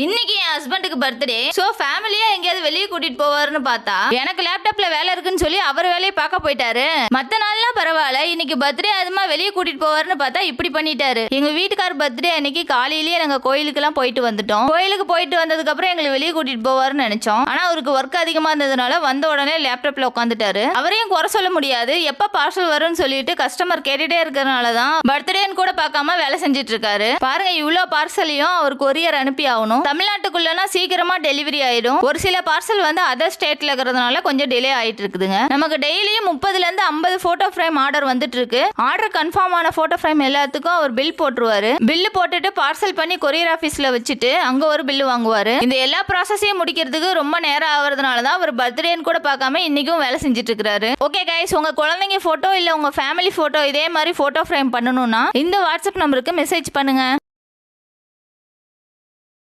இன்னைக்கு என் ஹஸ்பண்டுக்கு birthday so ஃபேமிலியா எங்கேயாவது வெளியே கூட்டிட்டு போவாருன்னு பார்த்தா எனக்கு லேப்டாப்ல வேலை இருக்குன்னு சொல்லி அவர் வேலையை பார்க்க போயிட்டாரு. மத்த நாள்லாம் பரவாயில்ல. இன்னைக்கு பர்த்டே அதுமா வெளியே கூட்டிட்டு போவாருன்னு பார்த்தா இப்படி பண்ணிட்டாரு. எங்க வீட்டுக்கார் பர்த்டே அன்னைக்கு காலையிலேயே நாங்க கோயிலுக்கெல்லாம் போயிட்டு வந்துட்டோம். கோயிலுக்கு போயிட்டு வந்ததுக்கு அப்புறம் எங்களை வெளியே கூட்டிட்டு போவாருன்னு நினைச்சோம். ஆனா அவருக்கு ஒர்க் அதிகமா இருந்ததுனால வந்த உடனே லேப்டாப்ல உட்காந்துட்டாரு அவரையும் குறை சொல்ல முடியாது. எப்ப பார்சல் வரும்னு சொல்லிட்டு கஸ்டமர் கேட்டுட்டே இருக்கிறனால தான் பர்த்டேன்னு கூட பார்க்காம வேலை செஞ்சுட்டு இருக்காரு. பாருங்க இவ்வளோ பார்சலையும் அவர் கொரியர் அனுப்பி ஆகணும். தமிழ்நாட்டுக்குள்ளனா சீக்கிரமா டெலிவரி ஆயிடும். ஒரு சில பார்சல் வந்து அதர் ஸ்டேட்ல இருக்கிறதுனால கொஞ்சம் டிலே ஆயிட்டு இருக்குதுங்க நமக்கு டெய்லியும் முப்பதுல இருந்து ஐம்பது போட்டோ ஃப்ரேம் ஆர்டர் வந்துட்டு இருக்கு ஆர்டர் கன்ஃபார்ம் ஆன போட்டோ ஃப்ரேம் எல்லாத்துக்கும் அவர் பில் போட்டுருவாரு. பில்லு போட்டுட்டு பார்சல் பண்ணி கொரியர் ஆஃபீஸ்ல வச்சுட்டு அங்க ஒரு பில்லு வாங்குவாரு. இந்த எல்லா ப்ராசஸையும் முடிக்கிறதுக்கு ரொம்ப நேரம் ஆகுறதுனால தான் அவர் பர்த்டேன்னு கூட பார்க்காம இன்னைக்கும் வேலை செஞ்சுட்டு இருக்காரு ஓகே கைஸ் உங்க குழந்தைங்க போட்டோ இல்ல உங்க ஃபேமிலி போட்டோ இதே மாதிரி போட்டோ ஃப்ரேம் பண்ணணும்னா இந்த வாட்ஸ்அப் நம்பருக்கு மெசேஜ் பண்ணுங்க.